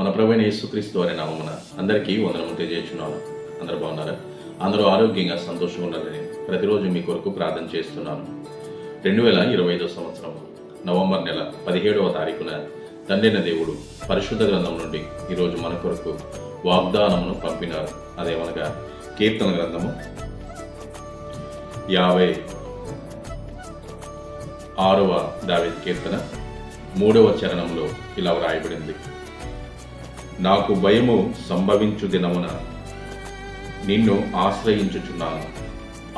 మన ప్రభువైన యేసుక్రీస్తు అనే నామమున అందరికీ వందనము తెలియజేస్తున్నాను. అందరు బాగున్నారా? అందరూ ఆరోగ్యంగా సంతోషంగా ఉన్నారని ప్రతిరోజు మీ కొరకు ప్రార్థన చేస్తున్నాను. రెండు వేల ఇరవై ఐదో సంవత్సరం నవంబర్ నెల పదిహేడవ తారీఖున తండ్రిన దేవుడు పరిశుద్ధ గ్రంథం నుండి ఈరోజు మన కొరకు వాగ్దానమును పంపినారు. అదేమనగా కీర్తన గ్రంథము యాభై ఆరవ దావేది కీర్తన మూడవ చరణంలో ఇలా వ్రాయబడింది. నాకు భయము సంభవించు దినమున నిన్ను ఆశ్రయించుచున్నాను.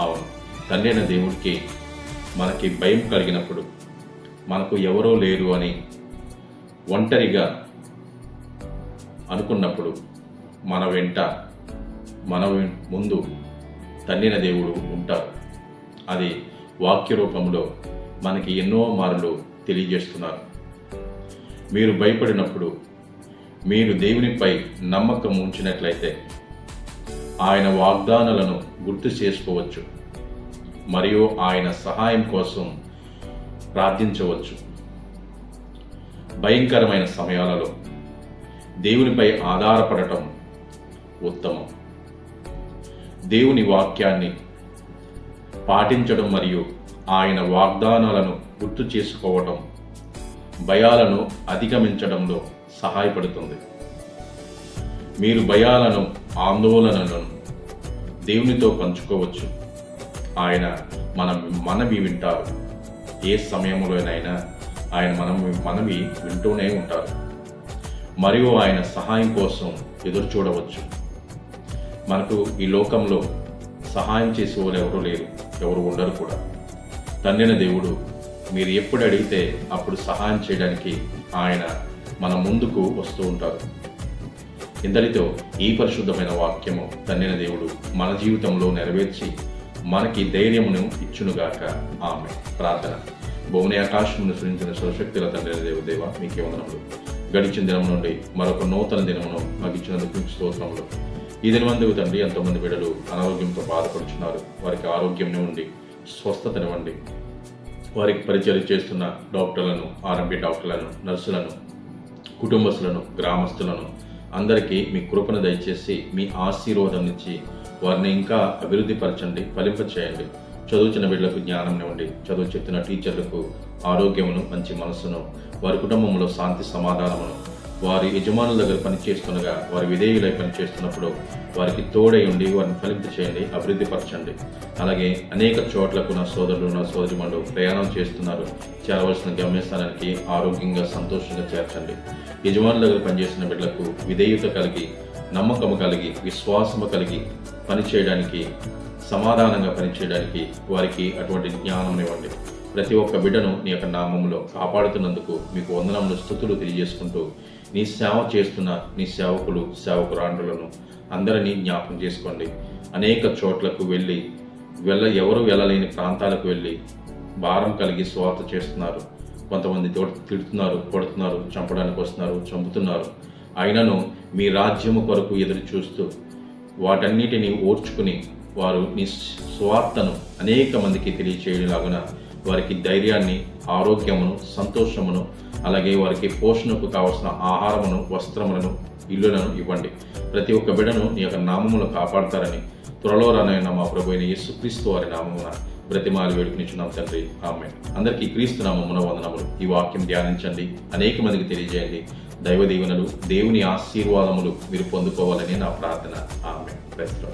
అవును తండ్రైన దేవుడికి మనకి భయం కలిగినప్పుడు మనకు ఎవరో లేరు అని ఒంటరిగా అనుకున్నప్పుడు మన వెంట మన ముందు తండ్రిన దేవుడు ఉంటారు అది వాక్య రూపంలో మనకి ఎన్నో మార్లు తెలియజేస్తున్నారు. మీరు భయపడినప్పుడు మీరు దేవునిపై నమ్మకం ఉంచినట్లయితే ఆయన వాగ్దానాలను గుర్తు చేసుకోవచ్చు మరియు ఆయన సహాయం కోసం ప్రార్థించవచ్చు. భయంకరమైన సమయాలలో దేవునిపై ఆధారపడటం ఉత్తమం. దేవుని వాక్యాన్ని పాటించడం మరియు ఆయన వాగ్దానాలను గుర్తు చేసుకోవటం భయాలను అధిగమించడంలో సహాయపడుతుంది. మీరు భయాలను ఆందోళనలను దేవునితో పంచుకోవచ్చు. ఆయన మన మనవి వింటారు. ఏ సమయంలోనైనా ఆయన మనం మనవి వింటూనే ఉంటారు. మరియు ఆయన సహాయం కోసం ఎదురు చూడవచ్చు. మనకు ఈ లోకంలో సహాయం చేసేవారు ఎవరు లేరు ఎవరు ఉండరు కూడా. తండ్రిన దేవుడు మీరు ఎప్పుడు అడిగితే అప్పుడు సహాయం చేయడానికి ఆయన మన ముందుకు వస్తూ ఉంటారు. ఇందరితో ఈ పరిశుద్ధమైన వాక్యము తండ్రిన దేవుడు మన జీవితంలో నెరవేర్చి మనకి ధైర్యమును ఇచ్చునుగాక. ఆమె ప్రార్థన. భువని ఆకాశమును సృజించిన సర్వశక్తుల తండ్రిన దేవుదేవ మీకే వందనములు. గడిచిన దినం నుండి మరొక నూతన దినమును మాకు ఇచ్చినందుకు స్తోత్రములు. ఈ దినమందుకు తండ్రి ఎంతోమంది బిడ్డలు అనారోగ్యంతో బాధపడుతున్నారు వారికి ఆరోగ్యం ఉండి స్వస్థతనివ్వండి. వారికి పరిచయం చేస్తున్న డాక్టర్లను ఆర్ఎంపీ డాక్టర్లను నర్సులను కుటుంబస్తులను గ్రామస్తులను అందరికీ మీ కృపను దయచేసి మీ ఆశీర్వాదం ఇచ్చి వారిని ఇంకా అభివృద్ధి పరచండి ఫలింపచేయండి చదువుచిన బిడ్డలకు జ్ఞానం ఇవ్వండి. చదువు చెప్తున్న టీచర్లకు ఆరోగ్యమును మంచి మనస్సును వారి కుటుంబంలో శాంతి సమాధానమును వారి యజమానుల దగ్గర పనిచేస్తుండగా వారి విధేయులై పనిచేస్తున్నప్పుడు వారికి తోడై ఉండి వారిని ఫలింప చేయండి అభివృద్ధి పరచండి. అలాగే అనేక చోట్లకు నా సోదరులు నా సోదరిమణులు ప్రయాణం చేస్తున్నారు. చేరవలసిన గమ్యస్థానానికి ఆరోగ్యంగా సంతోషంగా చేర్చండి. యజమానుల దగ్గర పనిచేస్తున్న బిడ్డలకు విధేయత కలిగి నమ్మకము కలిగి విశ్వాసము కలిగి పనిచేయడానికి సమాధానంగా పనిచేయడానికి వారికి అటువంటి జ్ఞానం ఇవ్వండి ప్రతి ఒక్క బిడ్డను నీ యొక్క నామంలో కాపాడుతున్నందుకు మీకు వందనములు స్థుతులు తెలియజేసుకుంటూ నీ సేవ చేస్తున్న నీ సేవకులు సేవకురాండులను అందరినీ జ్ఞాపకం చేసుకోండి. అనేక చోట్లకు వెళ్ళి వెళ్ళ ఎవరు వెళ్ళలేని ప్రాంతాలకు వెళ్ళి భారం కలిగి స్వార్థ చేస్తున్నారు. కొంతమంది తిడుతున్నారు కొడుతున్నారు చంపడానికి వస్తున్నారు చంపుతున్నారు. అయినను మీ రాజ్యము కొరకు ఎదురు చూస్తూ వాటన్నిటిని ఓర్చుకుని వారు నీ స్వార్థను అనేక మందికి తెలియచేయలాగున వారికి ధైర్యాన్ని ఆరోగ్యమును సంతోషమును అలాగే వారికి పోషణకు కావలసిన ఆహారమును వస్త్రములను ఇల్లులను ఇవ్వండి. ప్రతి ఒక్క బిడను నీ యొక్క నామములు కాపాడతారని త్వరలో రానైన మా ప్రభు అయిన యేసుక్రీస్తు వారి నామమున బ్రతిమాలి వేడుకునిచున్నాం తండ్రి. ఆమె అందరికీ క్రీస్తు నామమున వందనములు. ఈ వాక్యం ధ్యానించండి. అనేక మందికి తెలియజేయండి. దైవ దీవెనలు దేవుని ఆశీర్వాదములు మీరు పొందుకోవాలని నా ప్రార్థన. ఆమె ప్రస్తుతం